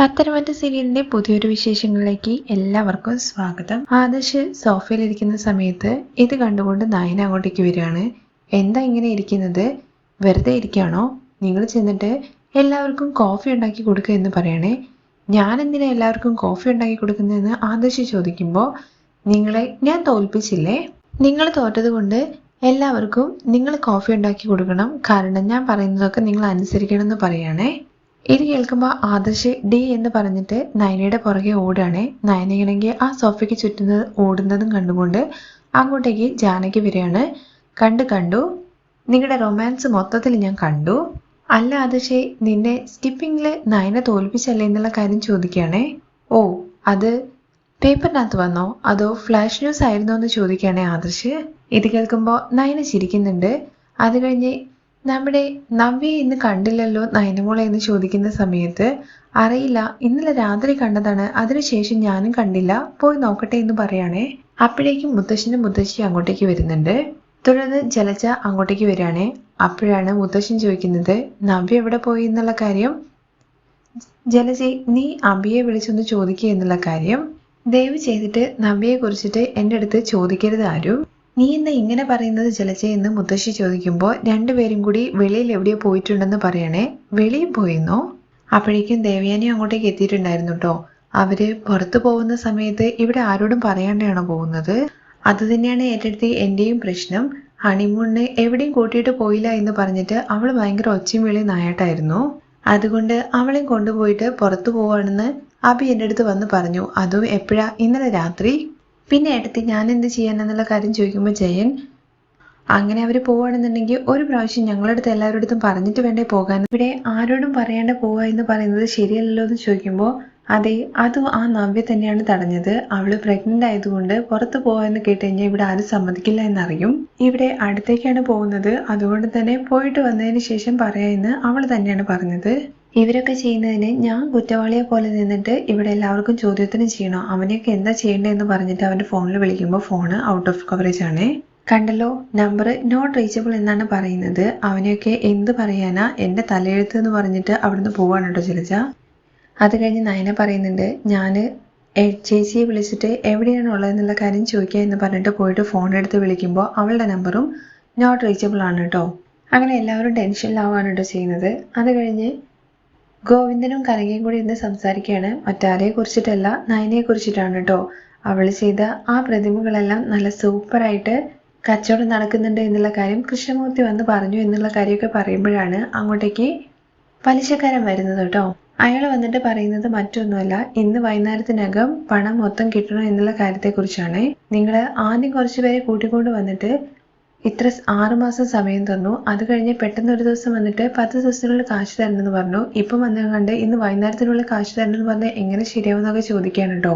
പത്തനംതിട്ട സീരിയലിന്റെ പുതിയൊരു വിശേഷങ്ങളിലേക്ക് എല്ലാവർക്കും സ്വാഗതം. ആദർശ് സോഫയിലിരിക്കുന്ന സമയത്ത് ഇത് കണ്ടുകൊണ്ട് നയന അങ്ങോട്ടേക്ക് വരികയാണ്. എന്താ ഇങ്ങനെ ഇരിക്കുന്നത്? വെറുതെ ഇരിക്കുകയാണോ? നിങ്ങൾ ചെന്നിട്ട് എല്ലാവർക്കും കോഫി ഉണ്ടാക്കി കൊടുക്കുക എന്ന് പറയണേ. ഞാൻ എന്തിനാ എല്ലാവർക്കും കോഫി ഉണ്ടാക്കി കൊടുക്കുന്നതെന്ന് ആദർശ് ചോദിക്കുമ്പോൾ നിങ്ങളെ ഞാൻ തോൽപ്പിച്ചില്ലേ? നിങ്ങൾ തോറ്റത് കൊണ്ട് എല്ലാവർക്കും നിങ്ങൾ കോഫി ഉണ്ടാക്കി കൊടുക്കണം. കാരണം ഞാൻ പറയുന്നതൊക്കെ നിങ്ങൾ അനുസരിക്കണം എന്ന് പറയണേ. ഇത് കേൾക്കുമ്പോൾ ആദർശ് ഡി എന്ന് പറഞ്ഞിട്ട് നയനയുടെ പുറകെ ഓടുകയാണേ. നയനയാണെങ്കിൽ ആ സോഫയ്ക്ക് ചുറ്റുന്നത് ഓടുന്നതും കണ്ടുകൊണ്ട് അങ്ങോട്ടേക്ക് ജാനകി വരികയാണ്. കണ്ടു കണ്ടു. നിങ്ങളുടെ റൊമാൻസ് മൊത്തത്തിൽ ഞാൻ കണ്ടു. അല്ല ആദർശേ നിന്നെ സ്കിപ്പിങ്ങിൽ നയന തോൽപ്പിച്ചല്ലേ എന്നുള്ള കാര്യം ചോദിക്കുകയാണേ. ഓ അത് പേപ്പറിനകത്ത് വന്നോ? അതോ ഫ്ലാഷ് ന്യൂസ് ആയിരുന്നോ എന്ന് ചോദിക്കുകയാണേ ആദർശ്. ഇത് കേൾക്കുമ്പോൾ നയന ചിരിക്കുന്നുണ്ട്. അത് കഴിഞ്ഞ് നമ്മുടെ നവ്യ ഇന്ന് കണ്ടില്ലല്ലോ നയനമോളെ എന്ന് ചോദിക്കുന്ന സമയത്ത് അറിയില്ല ഇന്നലെ രാത്രി കണ്ടതാണ് അതിനുശേഷം ഞാനും കണ്ടില്ല പോയി നോക്കട്ടെ എന്ന് പറയാണേ. അപ്പോഴേക്കും മുത്തശ്ശനും മുത്തശ്ശി അങ്ങോട്ടേക്ക് വരുന്നുണ്ട്. തുടർന്ന് ജലജ അങ്ങോട്ടേക്ക് വരികയാണേ. അപ്പോഴാണ് മുത്തശ്ശൻ ചോദിക്കുന്നത് നവ്യ എവിടെ പോയി എന്നുള്ള കാര്യം? ജലജി നീ അബിയെ വിളിച്ചൊന്ന് ചോദിക്കുക എന്നുള്ള കാര്യം. ദയവ് ചെയ്തിട്ട് നവ്യയെ കുറിച്ചിട്ട് എന്റെ അടുത്ത് ചോദിക്കരുത് ആരും. നീ എന്താ ഇങ്ങനെ പറയുന്നത് ജലജ എന്ന് മുത്തശ്ശി ചോദിക്കുമ്പോൾ രണ്ടുപേരും കൂടി വെളിയിൽ എവിടെയോ പോയിട്ടുണ്ടെന്ന് പറയണേ. വെളിയിൽ പോയിരുന്നോ? അപ്പോഴേക്കും ദേവയാനി അങ്ങോട്ടേക്ക് എത്തിയിട്ടുണ്ടായിരുന്നു കേട്ടോ അവർ പുറത്തു പോകുന്ന സമയത്ത് ഇവിടെ ആരോടും പറയാണ്ടാണോ പോകുന്നത്? അത് തന്നെയാണ് ഏറ്റെടുത്ത് എന്റെയും പ്രശ്നം. ഹണിമൂണിന് എവിടെയും കൂട്ടിയിട്ട് പോയില്ല എന്ന് പറഞ്ഞിട്ട് അവൾ ഭയങ്കര ഒച്ചയും വിളി നായാട്ടായിരുന്നു. അതുകൊണ്ട് അവളെയും കൊണ്ടുപോയിട്ട് പുറത്തു പോവാണെന്ന് അബി എന്റെ അടുത്ത് വന്ന് പറഞ്ഞു. അതും എപ്പോഴാ? ഇന്നലെ രാത്രി? പിന്നെ എടുത്ത് ഞാൻ എന്ത് ചെയ്യാനെന്നുള്ള കാര്യം ചോദിക്കുമ്പോൾ ജയൻ അങ്ങനെ അവർ പോവുകയാണെന്നുണ്ടെങ്കിൽ ഒരു പ്രാവശ്യം ഞങ്ങളുടെ അടുത്ത് എല്ലാവരുടെ അടുത്തും പറഞ്ഞിട്ട് വേണ്ടേ പോകാൻ? ഇവിടെ ആരോടും പറയാണ്ട് പോവുക എന്ന് പറയുന്നത് ശരിയല്ലല്ലോ എന്ന് ചോദിക്കുമ്പോൾ അതെ അത് ആ നവ്യ തന്നെയാണ് തടഞ്ഞത്. അവൾ പ്രഗ്നന്റ് ആയതുകൊണ്ട് പുറത്ത് പോകാന്ന് കേട്ട് കഴിഞ്ഞാൽ ഇവിടെ ആരും സമ്മതിക്കില്ല എന്നറിയും. ഇവിടെ അടുത്തേക്കാണ് പോകുന്നത്. അതുകൊണ്ട് തന്നെ പോയിട്ട് വന്നതിന് ശേഷം പറയാമെന്ന് അവൾ തന്നെയാണ് പറഞ്ഞത്. ഇവരൊക്കെ ചെയ്യുന്നതിന് ഞാൻ കുറ്റവാളിയെ പോലെ നിന്നിട്ട് ഇവിടെ എല്ലാവർക്കും ചോദ്യത്തിന് ചെയ്യണോ? അവനെയൊക്കെ എന്താ ചെയ്യേണ്ടതെന്ന് പറഞ്ഞിട്ട് അവന്റെ ഫോണിൽ വിളിക്കുമ്പോൾ ഫോണ് ഔട്ട് ഓഫ് കവറേജ് ആണ്. കണ്ടല്ലോ നമ്പർ നോട്ട് റീച്ചബിൾ എന്നാണ് പറയുന്നത്. അവനെയൊക്കെ എന്ത് പറയാനാ? എന്റെ തലയെഴുത്ത് എന്ന് പറഞ്ഞിട്ട് അവിടുന്ന് പോവാണ് കേട്ടോ ചിലച്ച. അത് കഴിഞ്ഞ് നയന പറയുന്നുണ്ട് ഞാൻ ചേച്ചിയെ വിളിച്ചിട്ട് എവിടെയാണ് ഉള്ളതെന്നുള്ള കാര്യം ചോദിക്കുക എന്ന് പറഞ്ഞിട്ട് പോയിട്ട് ഫോൺ എടുത്ത് വിളിക്കുമ്പോൾ അവളുടെ നമ്പറും നോട്ട് റീച്ചബിൾ ആണ് കേട്ടോ. അങ്ങനെ എല്ലാവരും ടെൻഷനിലാവാണ് കേട്ടോ ചെയ്യുന്നത്. അത് കഴിഞ്ഞ് ഗോവിന്ദനും കനകയും കൂടി ഇന്ന് സംസാരിക്കുകയാണ്. മറ്റാരെയെ കുറിച്ചിട്ടല്ല നയനയെ കുറിച്ചിട്ടാണ് കേട്ടോ. അവൾ ചെയ്ത ആ പ്രതിമകളെല്ലാം നല്ല സൂപ്പറായിട്ട് കച്ചവടം നടക്കുന്നുണ്ട് എന്നുള്ള കാര്യം കൃഷ്ണമൂർത്തി വന്ന് പറഞ്ഞു എന്നുള്ള കാര്യമൊക്കെ പറയുമ്പോഴാണ് അങ്ങോട്ടേക്ക് പലിശക്കാരൻ വരുന്നത് കേട്ടോ. അയാൾ വന്നിട്ട് പറയുന്നത് മറ്റൊന്നുമല്ല ഇന്ന് വൈകുന്നേരത്തിനകം പണം മൊത്തം കിട്ടണം എന്നുള്ള കാര്യത്തെക്കുറിച്ചാണ്. നിങ്ങൾ ആദ്യം കുറച്ച് പേരെ കൂട്ടിക്കൊണ്ട് വന്നിട്ട് ഇത്ര ആറുമാസം സമയം തന്നു. അത് കഴിഞ്ഞ് പെട്ടെന്ന് ഒരു ദിവസം വന്നിട്ട് പത്ത് ദിവസത്തിനുള്ളിൽ കാശ് തരണമെന്ന് പറഞ്ഞു. ഇപ്പം വന്നത് കണ്ട് ഇന്ന് വൈകുന്നേരത്തിനുള്ളിൽ കാശ് തരണമെന്ന് പറഞ്ഞാൽ എങ്ങനെ ശരിയാവുന്നൊക്കെ ചോദിക്കുകയാണ് കേട്ടോ.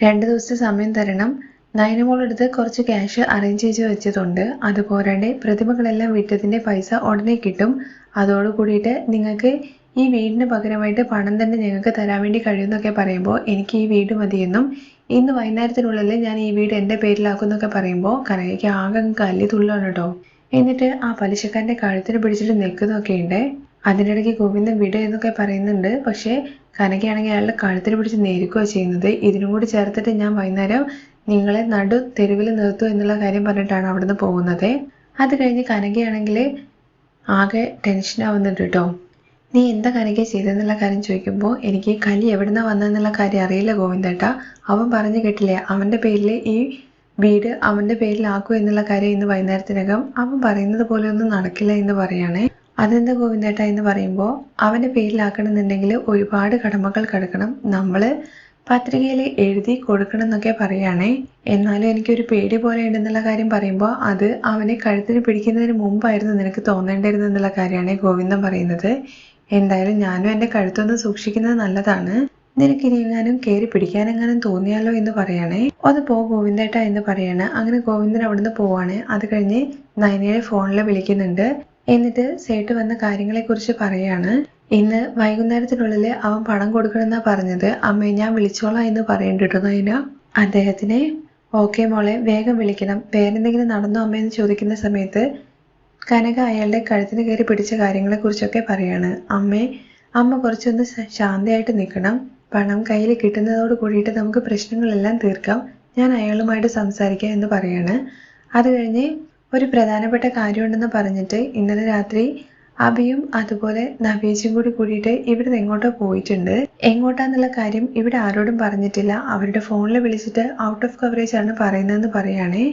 രണ്ട് ദിവസത്തെ സമയം തരണം. നയനമോളെടുത്ത് കുറച്ച് ക്യാഷ് അറേഞ്ച് ചെയ്ത് വെച്ചതുണ്ട്. അതുപോരാണ്ട് പ്രതിമകളെല്ലാം വിറ്റതിന്റെ പൈസ ഉടനെ കിട്ടും. അതോട് കൂടിയിട്ട് നിങ്ങൾക്ക് ഈ വീടിന് പകരമായിട്ട് പണം തന്നെ ഞങ്ങൾക്ക് തരാൻ വേണ്ടി കഴിയുമെന്നൊക്കെ പറയുമ്പോൾ എനിക്ക് ഈ വീട് മതിയെന്നും ഇന്ന് വൈകുന്നേരത്തിനുള്ളിൽ ഞാൻ ഈ വീട് എന്റെ പേരിലാക്കുന്നൊക്കെ പറയുമ്പോൾ കനകയ്ക്ക് ആകെ കല്ലി തുള്ളാണ് കേട്ടോ. എന്നിട്ട് ആ പലിശക്കാരന്റെ കഴുത്തിന് പിടിച്ചിട്ട് നിൽക്കുന്നൊക്കെ ഉണ്ട്. അതിനിടയ്ക്ക് ഗോവിന്ദൻ വിട് എന്നൊക്കെ പറയുന്നുണ്ട്. പക്ഷേ കനകയാണെങ്കിൽ അയാളുടെ കഴുത്തിന് പിടിച്ച് നേരിക്കുകയാണ് ചെയ്യുന്നത്. ഇതിനും കൂടി ചേർത്തിട്ട് ഞാൻ വൈകുന്നേരം നിങ്ങളെ നടു തെരുവിൽ നിർത്തൂ എന്നുള്ള കാര്യം പറഞ്ഞിട്ടാണ് അവിടുന്ന് പോകുന്നത്. അത് കഴിഞ്ഞ് കനകയാണെങ്കിൽ ആകെ ടെൻഷൻ ആവുന്നുണ്ട് കേട്ടോ. നീ എന്താ കനക ചെയ്തെന്നുള്ള കാര്യം ചോദിക്കുമ്പോൾ എനിക്ക് കലി എവിടുന്ന വന്നതെന്നുള്ള കാര്യം അറിയില്ല ഗോവിന്ദേട്ട. അവൻ പറഞ്ഞു കേട്ടില്ലേ അവന്റെ പേരിൽ ഈ വീട് അവന്റെ പേരിലാക്കൂ എന്നുള്ള കാര്യം ഇന്ന് വൈകുന്നേരത്തിനകം അവൻ പറയുന്നത് പോലെ ഒന്നും നടക്കില്ല എന്ന് പറയുകയാണേ അതെന്താ ഗോവിന്ദേട്ട എന്ന് പറയുമ്പോൾ അവന്റെ പേരിലാക്കണമെന്നുണ്ടെങ്കിൽ ഒരുപാട് കടമകൾ കിടക്കണം. നമ്മൾ പത്രികയിൽ എഴുതി കൊടുക്കണം എന്നൊക്കെ പറയുകയാണേ എന്നാലും എനിക്കൊരു പേടി പോലെ ഉണ്ടെന്നുള്ള കാര്യം പറയുമ്പോൾ അത് അവനെ കഴുത്തിന് പിടിക്കുന്നതിന് മുമ്പായിരുന്നു നിനക്ക് തോന്നേണ്ടിയിരുന്നെന്നുള്ള കാര്യമാണ് ഗോവിന്ദൻ പറയുന്നത്. എന്തായാലും ഞാനും എന്റെ കഴുത്തൊന്ന് സൂക്ഷിക്കുന്നത് നല്ലതാണ്. നിനക്ക് ഇനിയെങ്ങാനും കയറി പിടിക്കാനെങ്ങാനും തോന്നിയാലോ എന്ന് പറയണേ. അത് പോ ഗോവിന്ദേട്ട എന്ന് പറയാണ്. അങ്ങനെ ഗോവിന്ദൻ അവിടുന്ന് പോവാണ്. അത് കഴിഞ്ഞ് നയനയെ ഫോണിൽ വിളിക്കുന്നുണ്ട്. എന്നിട്ട് സേട്ട് വന്ന കാര്യങ്ങളെ കുറിച്ച് പറയാണ്. ഇന്ന് വൈകുന്നേരത്തിനുള്ളിൽ അവൻ പണം കൊടുക്കണമെന്നാ പറഞ്ഞത്. അമ്മയെ ഞാൻ വിളിച്ചോളാം എന്ന് പറയണ്ടിട്ടോ നയന അദ്ദേഹത്തിനെ ഓക്കെ മോളെ വേഗം വിളിക്കണം. വേറെന്തെങ്കിലും നടന്നോ അമ്മയെന്ന് ചോദിക്കുന്ന സമയത്ത് കനക അയാളുടെ കഴുത്തിന് കയറി പിടിച്ച കാര്യങ്ങളെക്കുറിച്ചൊക്കെ പറയാണ്. അമ്മേ അമ്മ കുറച്ചൊന്ന് ശാന്തിയായിട്ട് നിൽക്കണം. പണം കയ്യിൽ കിട്ടുന്നതോട് കൂടിയിട്ട് നമുക്ക് പ്രശ്നങ്ങളെല്ലാം തീർക്കാം. ഞാൻ അയാളുമായിട്ട് സംസാരിക്കാം എന്ന് പറയാണ്. അത് കഴിഞ്ഞ് ഒരു പ്രധാനപ്പെട്ട കാര്യമുണ്ടെന്ന് പറഞ്ഞിട്ട് ഇന്നലെ രാത്രി അഭിയും അതുപോലെ നവീജും കൂടി കൂടിയിട്ട് ഇവിടുന്ന് എങ്ങോട്ടോ പോയിട്ടുണ്ട്. എങ്ങോട്ടാന്നുള്ള കാര്യം ഇവിടെ ആരോടും പറഞ്ഞിട്ടില്ല. അവരുടെ ഫോണിൽ വിളിച്ചിട്ട് ഔട്ട് ഓഫ് കവറേജ് ആണ് പറയുന്നതെന്ന് പറയുകയാണേ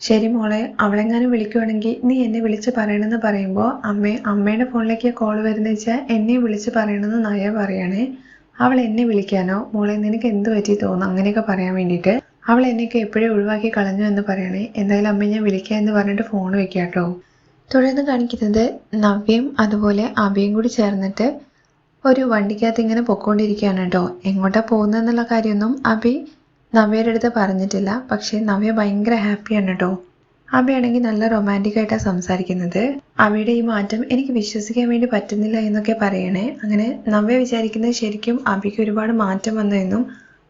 ശരി മോളെ അവളെങ്ങാനും വിളിക്കുവാണെങ്കിൽ നീ എന്നെ വിളിച്ച് പറയണമെന്ന് പറയുമ്പോൾ അമ്മേ അമ്മയുടെ ഫോണിലേക്ക് കോൾ വരുന്ന വെച്ചാൽ എന്നെ വിളിച്ച് പറയണമെന്ന് നയ പറയണേ. അവൾ എന്നെ വിളിക്കാനോ? മോളെ നിനക്ക് എന്ത് പറ്റി തോന്നും അങ്ങനെയൊക്കെ പറയാൻ വേണ്ടിയിട്ട്. അവൾ എന്നെയൊക്കെ എപ്പോഴും ഒഴിവാക്കി കളഞ്ഞു എന്ന് പറയണേ. എന്തായാലും അമ്മ ഞാൻ വിളിക്കാം എന്ന് പറഞ്ഞിട്ട് ഫോൺ വെക്കാം കേട്ടോ തുടർന്ന് കാണിക്കുന്നത് നവ്യയും അതുപോലെ അബിയും കൂടി ചേർന്നിട്ട് ഒരു വണ്ടിക്കകത്ത് ഇങ്ങനെ പൊക്കോണ്ടിരിക്കുകയാണ് കേട്ടോ. എങ്ങോട്ടാ പോകുന്നതെന്നുള്ള കാര്യമൊന്നും അഭി നവ്യയുടെ അടുത്ത് പറഞ്ഞിട്ടില്ല. പക്ഷേ നവ്യ ഭയങ്കര ഹാപ്പിയാണ് കേട്ടോ അവയാണെങ്കിൽ നല്ല റൊമാന്റിക് ആയിട്ടാണ് സംസാരിക്കുന്നത്. അവയുടെ ഈ മാറ്റം എനിക്ക് വിശ്വസിക്കാൻ വേണ്ടി പറ്റുന്നില്ല എന്നൊക്കെ പറയണേ. അങ്ങനെ നവ്യ വിചാരിക്കുന്നത് ശരിക്കും അവയ്ക്ക് ഒരുപാട് മാറ്റം വന്നു എന്നും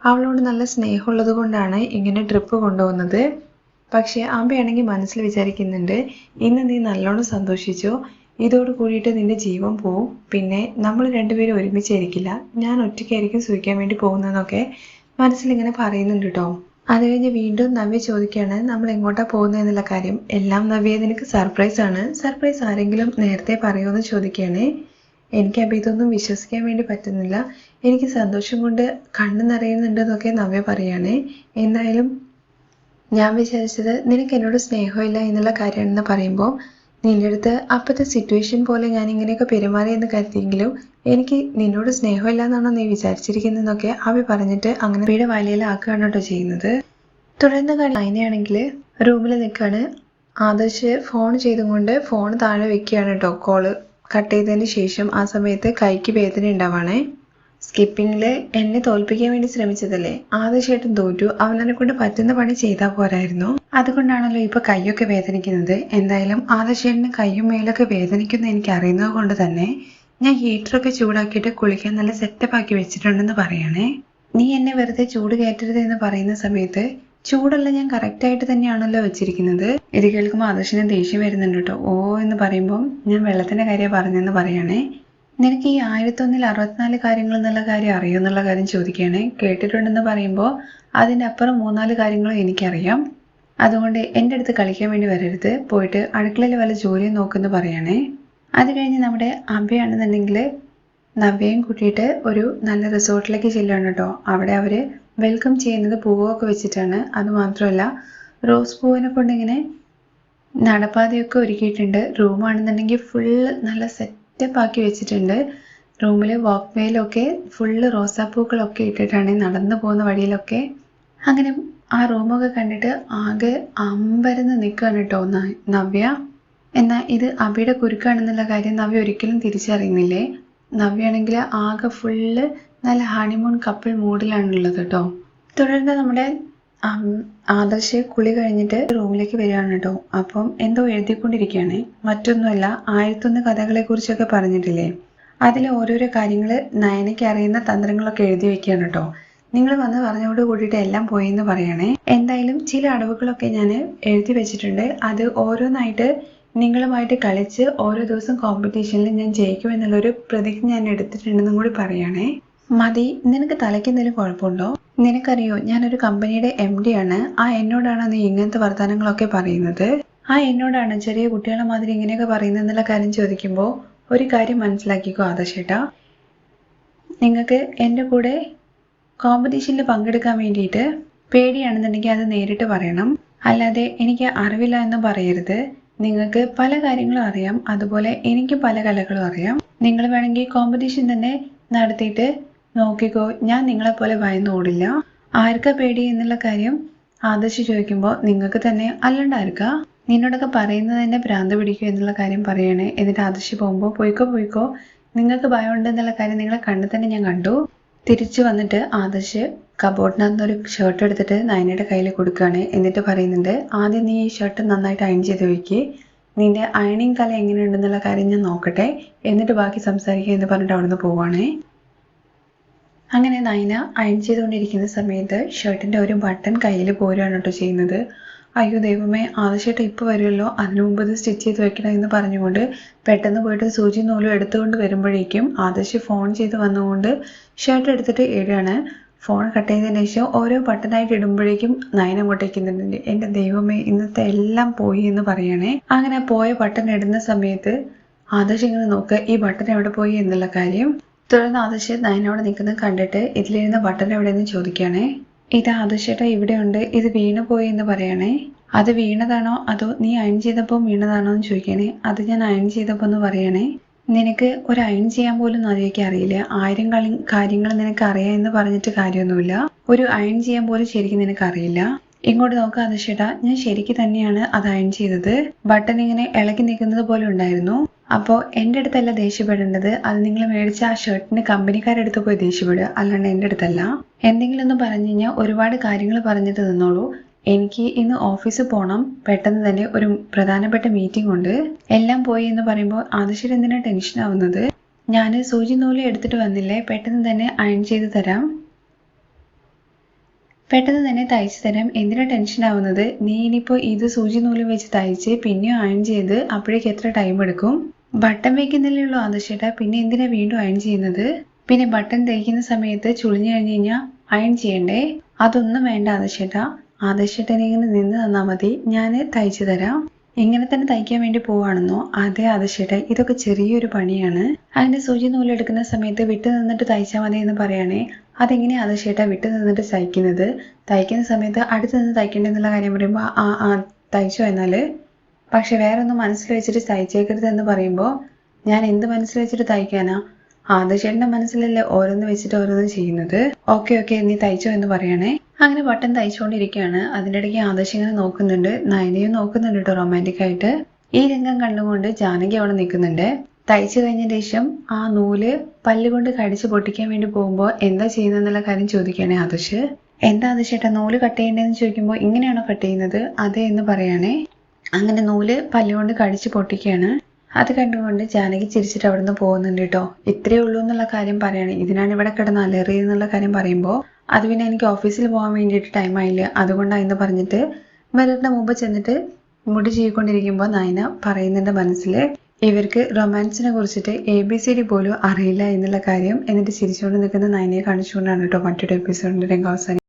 അവളോട് നല്ല സ്നേഹമുള്ളത് കൊണ്ടാണ് ഇങ്ങനെ ട്രിപ്പ് കൊണ്ടുപോകുന്നത്. പക്ഷേ അമ്മയാണെങ്കിൽ മനസ്സിൽ വിചാരിക്കുന്നുണ്ട് ഇന്ന് നീ നല്ലോണം സന്തോഷിച്ചു. ഇതോട് കൂടിയിട്ട് നിന്റെ ജീവൻ പോവും. പിന്നെ നമ്മൾ രണ്ടുപേരും ഒരുമിച്ചായിരിക്കില്ല ഞാൻ ഒറ്റയ്ക്കായിരിക്കും സൂക്ഷിക്കാൻ വേണ്ടി പോകുന്നതെന്നൊക്കെ മനസ്സിലിങ്ങനെ പറയുന്നുണ്ട് കേട്ടോ അത് കഴിഞ്ഞ് വീണ്ടും നവ്യ ചോദിക്കുകയാണ് നമ്മൾ എങ്ങോട്ടാ പോകുന്നത് എന്നുള്ള കാര്യം? എല്ലാം നവ്യ നിനക്ക് സർപ്രൈസ് ആണ്. സർപ്രൈസ് ആരെങ്കിലും നേരത്തെ പറയുമെന്ന് ചോദിക്കുകയാണേ. എനിക്ക് അപ്പം ഇതൊന്നും വിശ്വസിക്കാൻ വേണ്ടി പറ്റുന്നില്ല. എനിക്ക് സന്തോഷം കൊണ്ട് കണ്ണ് നിറയുന്നുണ്ടെന്നൊക്കെ നവ്യ പറയുകയാണേ. എന്തായാലും ഞാൻ വിചാരിച്ചത് നിനക്ക് എന്നോട് സ്നേഹമില്ല എന്നുള്ള കാര്യമാണെന്ന് പറയുമ്പോൾ നിന്റെ അടുത്ത് അപ്പോഴത്തെ സിറ്റുവേഷൻ പോലെ ഞാൻ ഇങ്ങനെയൊക്കെ പെരുമാറിയെന്ന് കരുതിയെങ്കിലും എനിക്ക് നിന്നോട് സ്നേഹമില്ല എന്നാണോ നീ വിചാരിച്ചിരിക്കുന്നതെന്നൊക്കെ അവി പറഞ്ഞിട്ട് അങ്ങനെ വീട് വലയിലാക്കുകയാണ് കേട്ടോ ചെയ്യുന്നത്. തുടർന്ന് കാണി അതിനെയാണെങ്കിൽ റൂമിൽ നിൽക്കുകയാണ് ആദർശ് ഫോൺ ചെയ്തുകൊണ്ട് ഫോൺ താഴെ വെക്കുകയാണ് കേട്ടോ. കോൾ കട്ട് ചെയ്തതിന് ശേഷം ആ സമയത്ത് കൈക്ക് വേദന ഉണ്ടാവാണേ. സ്കിപ്പിങ്ങിൽ എന്നെ തോൽപ്പിക്കാൻ വേണ്ടി ശ്രമിച്ചതല്ലേ? ആദർശേട്ടൻ തോറ്റു. അവനെ കൊണ്ട് പറ്റുന്ന പണി ചെയ്താൽ പോരായിരുന്നു. അതുകൊണ്ടാണല്ലോ ഇപ്പൊ കൈയൊക്കെ വേദനിക്കുന്നത്. എന്തായാലും ആദർശേട്ടന് കൈയും മേലൊക്കെ വേദനിക്കുന്ന എനിക്ക് അറിയുന്നത് കൊണ്ട് തന്നെ ഞാൻ ഹീറ്ററൊക്കെ ചൂടാക്കിയിട്ട് കുളിക്കാൻ നല്ല സെറ്റപ്പ് ആക്കി വെച്ചിട്ടുണ്ടെന്ന് പറയണേ. നീ എന്നെ വെറുതെ ചൂട് കയറ്റരുത് എന്ന് പറയുന്ന സമയത്ത് ചൂടല്ല ഞാൻ കറക്റ്റ് ആയിട്ട് തന്നെയാണല്ലോ വെച്ചിരിക്കുന്നത്. ഇത് കേൾക്കുമ്പോൾ ആദർശിന് ദേഷ്യം വരുന്നുണ്ട് കേട്ടോ. ഓ എന്ന് പറയുമ്പോൾ ഞാൻ വെള്ളത്തിന്റെ കാര്യം പറഞ്ഞെന്ന് പറയണേ. നിനക്ക് ഈ ആയിരത്തൊന്നിൽ അറുപത്തിനാല് കാര്യങ്ങൾ എന്നുള്ള കാര്യം അറിയോ എന്നുള്ള കാര്യം ചോദിക്കുകയാണ് കേട്ടിട്ടുണ്ടെന്ന് പറയുമ്പോൾ അതിന്റെ അപ്പുറം മൂന്നാൽ കാര്യങ്ങളും എനിക്കറിയാം. അതുകൊണ്ട് എന്റെ അടുത്ത് കളിക്കാൻ വേണ്ടി വരരുത്. പോയിട്ട് അടുക്കളയിൽ വല്ല ജോലിയും നോക്കുമെന്ന് പറയണേ. അത് കഴിഞ്ഞ് നമ്മുടെ അമ്പയാണെന്നുണ്ടെങ്കിൽ നവ്യയും കൂട്ടിയിട്ട് ഒരു നല്ല റിസോർട്ടിലേക്ക് ചെല്ലുകയാണ് കേട്ടോ. അവിടെ അവർ വെൽക്കം ചെയ്യുന്നത് പൂവൊക്കെ വെച്ചിട്ടാണ്. അതുമാത്രമല്ല റോസ് പൂവിനെ കൊണ്ടിങ്ങനെ നടപ്പാതയൊക്കെ ഒരുക്കിയിട്ടുണ്ട്. റൂമാണെന്നുണ്ടെങ്കിൽ ഫുള്ള് നല്ല സെറ്റപ്പ് ആക്കി വെച്ചിട്ടുണ്ട്. റൂമിൽ വാക്ക് വേയിലൊക്കെ ഫുള്ള് റോസാപ്പൂക്കളൊക്കെ ഇട്ടിട്ടാണ് നടന്നു പോകുന്ന വഴിയിലൊക്കെ. അങ്ങനെ ആ റൂമൊക്കെ കണ്ടിട്ട് ആകെ അമ്പരന്ന് നിൽക്കുകയാണ് കേട്ടോ നവ്യ. എന്നാൽ ഇത് അബിയുടെ കുരുക്കാണെന്നുള്ള കാര്യം നവ്യ ഒരിക്കലും തിരിച്ചറിയുന്നില്ലേ? നവ്യാണെങ്കിൽ ആകെ ഫുള്ള് നല്ല ഹണിമൂൺ കപ്പിൾ മൂഡിലാണുള്ളത് കേട്ടോ തുടർന്ന് നമ്മുടെ ആദർശ് കുളി കഴിഞ്ഞിട്ട് റൂമിലേക്ക് വരികയാണ് കേട്ടോ അപ്പം എന്തോ എഴുതിക്കൊണ്ടിരിക്കുകയാണ്. മറ്റൊന്നുമല്ല ആയിരത്തൊന്ന് കഥകളെ കുറിച്ചൊക്കെ പറഞ്ഞിട്ടില്ലേ? അതിൽ ഓരോരോ കാര്യങ്ങൾ നയനയ്ക്ക് അറിയുന്ന തന്ത്രങ്ങളൊക്കെ എഴുതി വെക്കുകയാണ് കേട്ടോ നിങ്ങൾ വന്ന് പറഞ്ഞോട് കൂടിയിട്ട് എല്ലാം പോയി എന്ന് പറയണേ. എന്തായാലും ചില അടവുകളൊക്കെ ഞാൻ എഴുതി വെച്ചിട്ടുണ്ട്. അത് ഓരോന്നായിട്ട് നിങ്ങളുമായിട്ട് കളിച്ച് ഓരോ ദിവസം കോമ്പറ്റീഷനിൽ ഞാൻ ജയിക്കും എന്നുള്ളൊരു പ്രതിജ്ഞ ഞാൻ എടുത്തിട്ടുണ്ടെന്നും കൂടി പറയണേ മതി നിനക്ക് തലയ്ക്ക് എന്തെങ്കിലും കുഴപ്പമുണ്ടോ? നിനക്കറിയോ ഞാനൊരു കമ്പനിയുടെ എം ഡി ആണ്. ആ എന്നോടാണ് നീ ഇങ്ങനത്തെ വർത്തമാനങ്ങളൊക്കെ പറയുന്നത്. ആ എന്നോടാണ് ചെറിയ കുട്ടികളെ മാതിരി ഇങ്ങനെയൊക്കെ പറയുന്നത് എന്നുള്ള കാര്യം ചോദിക്കുമ്പോൾ ഒരു കാര്യം മനസ്സിലാക്കിക്കോ ആദർശേട്ടാ. നിങ്ങൾക്ക് എന്റെ കൂടെ കോമ്പറ്റീഷനിൽ പങ്കെടുക്കാൻ വേണ്ടിയിട്ട് പേടിയാണെന്നുണ്ടെങ്കിൽ അത് നേരിട്ട് പറയണം. അല്ലാതെ എനിക്ക് അറിവില്ല എന്ന് പറയരുത്. നിങ്ങൾക്ക് പല കാര്യങ്ങളും അറിയാം. അതുപോലെ എനിക്ക് പല കലകളും അറിയാം. നിങ്ങൾ വേണമെങ്കിൽ കോമ്പറ്റീഷൻ തന്നെ നടത്തിയിട്ട് നോക്കിക്കോ. ഞാൻ നിങ്ങളെപ്പോലെ ഭയന്ന് ഓടില്ല. ആർക്ക പേടി എന്നുള്ള കാര്യം ആദർശ് ചോദിക്കുമ്പോൾ നിങ്ങൾക്ക് തന്നെ അല്ലാണ്ടായിരിക്കാ നിന്നോടൊക്കെ പറയുന്നത് തന്നെ ഭ്രാന്ത് പിടിക്കും എന്നുള്ള കാര്യം പറയണേ. എന്നിട്ട് ആദർശ് പോകുമ്പോൾ പോയിക്കോ പോയിക്കോ. നിങ്ങൾക്ക് ഭയം ഉണ്ടെന്നുള്ള കാര്യം നിങ്ങളെ കണ്ടു തന്നെ ഞാൻ കണ്ടു. തിരിച്ചു വന്നിട്ട് ആദർശ് കബോർഡിനകത്ത് ഒരു ഷർട്ട് എടുത്തിട്ട് നയനയുടെ കയ്യിൽ കൊടുക്കുകയാണ്. എന്നിട്ട് പറയുന്നുണ്ട് ആദ്യം നീ ഈ ഷർട്ട് നന്നായിട്ട് അയൺ ചെയ്ത് വയ്ക്ക് നിന്റെ അയണിങ് കല എങ്ങനെയുണ്ടെന്നുള്ള കാര്യം ഞാൻ നോക്കട്ടെ. എന്നിട്ട് ബാക്കി സംസാരിക്കുക എന്ന് പറഞ്ഞിട്ട് അവിടുന്ന് പോവാണേ. അങ്ങനെ നയന അയൺ ചെയ്തുകൊണ്ടിരിക്കുന്ന സമയത്ത് ഷർട്ടിന്റെ ഒരു ബട്ടൺ കയ്യിൽ പോരുകയാണ് കേട്ടോ ചെയ്യുന്നത്. അയ്യോ ദൈവമേ ആവശ്യമായിട്ട് ഇപ്പോൾ വരുമല്ലോ അതിനു മുമ്പ് ഇത് സ്റ്റിച്ച് ചെയ്ത് വെക്കണം എന്ന് പറഞ്ഞുകൊണ്ട് പെട്ടെന്ന് പോയിട്ട് സൂചി നൂലും എടുത്തുകൊണ്ട് വരുമ്പോഴേക്കും ആദർശ് ഫോൺ ചെയ്ത് വന്നുകൊണ്ട് ഷർട്ട് എടുത്തിട്ട് ഇടുകയാണ്. ഫോൺ കട്ട് ചെയ്തതിന് ശേഷം ഓരോ ബട്ടണായിട്ട് ഇടുമ്പോഴേക്കും നയനം കൊട്ടയ്ക്കുന്നുണ്ട് എന്റെ ദൈവമേ ഇന്നത്തെ എല്ലാം പോയി എന്ന് പറയണേ. അങ്ങനെ പോയ ബട്ടൺ ഇടുന്ന സമയത്ത് ആദർശ് ഇങ്ങനെ നോക്ക് ഈ ബട്ടൺ എവിടെ പോയി എന്നുള്ള കാര്യം. തുടർന്ന് ആദർശ് നയനോട് നിൽക്കുന്നത് കണ്ടിട്ട് ഇതിലിരുന്ന ബട്ടൺ എവിടെയെന്ന് ചോദിക്കുകയാണേ. ഇത് ഇവിടെ ഉണ്ട് ഇത് വീണു പോയി എന്ന് പറയണേ. അത് വീണതാണോ? അതോ നീ അയൺ ചെയ്തപ്പോൾ വീണതാണോ എന്ന് ചോദിക്കണേ. അത് ഞാൻ അയൺ ചെയ്തപ്പോൾ എന്ന് പറയണേ. നിനക്ക് ഒരു അയൺ ചെയ്യാൻ പോലും നദിയൊക്കെ അറിയില്ല. ആയിരം കളി കാര്യങ്ങൾ നിനക്ക് അറിയാം എന്ന് പറഞ്ഞിട്ട് കാര്യമൊന്നുമില്ല. ഒരു അയൺ ചെയ്യാൻ പോലും ശരിക്കും നിനക്ക് അറിയില്ല. ഇങ്ങോട്ട് നോക്കുക ചേട്ടാ ഞാൻ ശരിക്ക് തന്നെയാണ് അത് അയൺ ചെയ്തത്. ബട്ടൺ ഇങ്ങനെ ഇളകി നിൽക്കുന്നത് പോലെ ഉണ്ടായിരുന്നു. അപ്പോൾ എന്റെ അടുത്തല്ല ദേഷ്യപ്പെടേണ്ടത്. അത് നിങ്ങൾ മേടിച്ച ആ ഷർട്ടിന് കമ്പനിക്കാരെടുത്ത് പോയി ദേഷ്യപ്പെടുക. അല്ലാണ്ട് എന്റെ അടുത്തല്ല. എന്തെങ്കിലും ഒന്ന് പറഞ്ഞു കഴിഞ്ഞാൽ ഒരുപാട് കാര്യങ്ങൾ പറഞ്ഞിട്ട് നിന്നോളൂ. എനിക്ക് ഇന്ന് ഓഫീസിൽ പോകണം പെട്ടെന്ന് തന്നെ ഒരു പ്രധാനപ്പെട്ട മീറ്റിംഗ് ഉണ്ട്. എല്ലാം പോയി എന്ന് പറയുമ്പോൾ ആദർശൻ എന്തിനാണ് ടെൻഷൻ ആവുന്നത്? ഞാൻ സൂചി നൂൽ എടുത്തിട്ട് വന്നില്ലേ? പെട്ടെന്ന് തന്നെ അയൺ ചെയ്ത് തരാം. പെട്ടെന്ന് തന്നെ തയ്ച്ചു തരാം. എന്തിനാ ടെൻഷൻ ആവുന്നത്? നീ ഇനിയിപ്പോൾ ഇത് സൂചി നൂൽ വെച്ച് തയ്ച്ച് പിന്നെ അയൺ ചെയ്ത് അപ്പോഴേക്ക് എത്ര ടൈം എടുക്കും? ബട്ടൺ വെക്കുന്നില്ലേ ഉള്ളൂ ആദർശേട്ടാ പിന്നെ എന്തിനാ വീണ്ടും അയൺ ചെയ്യുന്നത്? പിന്നെ ബട്ടൺ തയ്ക്കുന്ന സമയത്ത് ചുളിഞ്ഞു കഴിഞ്ഞ് കഴിഞ്ഞാൽ അയൺ ചെയ്യണ്ടേ? അതൊന്നും വേണ്ട ആദർശേട്ടാ ആദർശേട്ടനെ ഇങ്ങനെ നിന്ന് തന്നാൽ മതി. ഞാൻ തയ്ച്ചു തരാം. ഇങ്ങനെ തന്നെ തയ്ക്കാൻ വേണ്ടി പോവാണെന്നോ? അതെ ആദർശേട്ടാ ഇതൊക്കെ ചെറിയൊരു പണിയാണ്. അതിന്റെ സൂചി നൂലെടുക്കുന്ന സമയത്ത് വിട്ടു നിന്നിട്ട് തയ്ച്ചാൽ മതി എന്ന് പറയണേ അത് ചേട്ടാ വിട്ടു നിന്നിട്ട് തയ്ക്കുന്നത്? തയ്ക്കുന്ന സമയത്ത് അടുത്ത് നിന്ന് തയ്ക്കേണ്ടെന്നുള്ള കാര്യം പറയുമ്പോൾ ആ ആ തയ്ച്ചോ എന്നാൽ? പക്ഷെ വേറെ ഒന്നും മനസ്സിൽ വെച്ചിട്ട് തയ്ച്ചേക്കരുത് എന്ന് പറയുമ്പോൾ ഞാൻ എന്ത് മനസ്സിൽ വെച്ചിട്ട് തയ്ക്കാനാ? അത് ചേട്ടന്റെ മനസ്സിലല്ലേ ഓരോന്ന് വെച്ചിട്ട് ഓരോന്ന് ചെയ്യുന്നത്? ഓക്കെ ഓക്കെ നീ തയ്ച്ചോ എന്ന് പറയണേ. അങ്ങനെ ബട്ടൺ തയ്ച്ചുകൊണ്ടിരിക്കുകയാണ് അതിന്റെ ഇടയ്ക്ക് ആദർശ് ഇങ്ങനെ നോക്കുന്നുണ്ട്. നയനയും നോക്കുന്നുണ്ട് കേട്ടോ റൊമാന്റിക് ആയിട്ട്. ഈ രംഗം കണ്ടുകൊണ്ട് ജാനകി അവിടെ നിൽക്കുന്നുണ്ട്. തയ്ച്ചു കഴിഞ്ഞ ശേഷം ആ നൂൽ പല്ലുകൊണ്ട് കടിച്ച് പൊട്ടിക്കാൻ വേണ്ടി പോകുമ്പോൾ എന്താ ചെയ്യുന്നതെന്നുള്ള കാര്യം ചോദിക്കുകയാണെ ആദർശ്. എന്താ ആദർശേട്ടാ നൂൽ കട്ട് ചെയ്യേണ്ടതെന്ന് ചോദിക്കുമ്പോൾ ഇങ്ങനെയാണോ കട്ട് ചെയ്യുന്നത്? അതെ എന്ന് പറയണേ. അങ്ങനെ നൂൽ പല്ലുകൊണ്ട് കടിച്ച് പൊട്ടിക്കുകയാണ്. അത് കണ്ടുകൊണ്ട് ജാനകി ചിരിച്ചിട്ട് അവിടുന്ന് പോകുന്നുണ്ട് കേട്ടോ. ഇത്രയേ ഉള്ളൂ എന്നുള്ള കാര്യം പറയാണ്. ഇതിനാണ് ഇവിടെ കിടന്ന് അലറി എന്നുള്ള കാര്യം പറയുമ്പോൾ അത് പിന്നെ എനിക്ക് ഓഫീസിൽ പോകാൻ വേണ്ടിയിട്ട് ടൈം ആയില്ല. അതുകൊണ്ടാണ് എന്ന് പറഞ്ഞിട്ട് മിററിന്റെ മുമ്പ് ചെന്നിട്ട് മുടി ചെയ്യിക്കൊണ്ടിരിക്കുമ്പോൾ നയന പറയുന്നുണ്ട് മനസ്സിൽ ഇവർക്ക് റൊമാൻസിനെ കുറിച്ചിട്ട് എ ബി സി ഡി പോലും അറിയില്ല എന്നുള്ള കാര്യം എന്നിട്ട് ചിരിച്ചുകൊണ്ട് നിൽക്കുന്ന നയനയെ കാണിച്ചുകൊണ്ടാണ് കേട്ടോ മറ്റൊരു എപ്പിസോഡിന്റെ രംഗം അവസാനം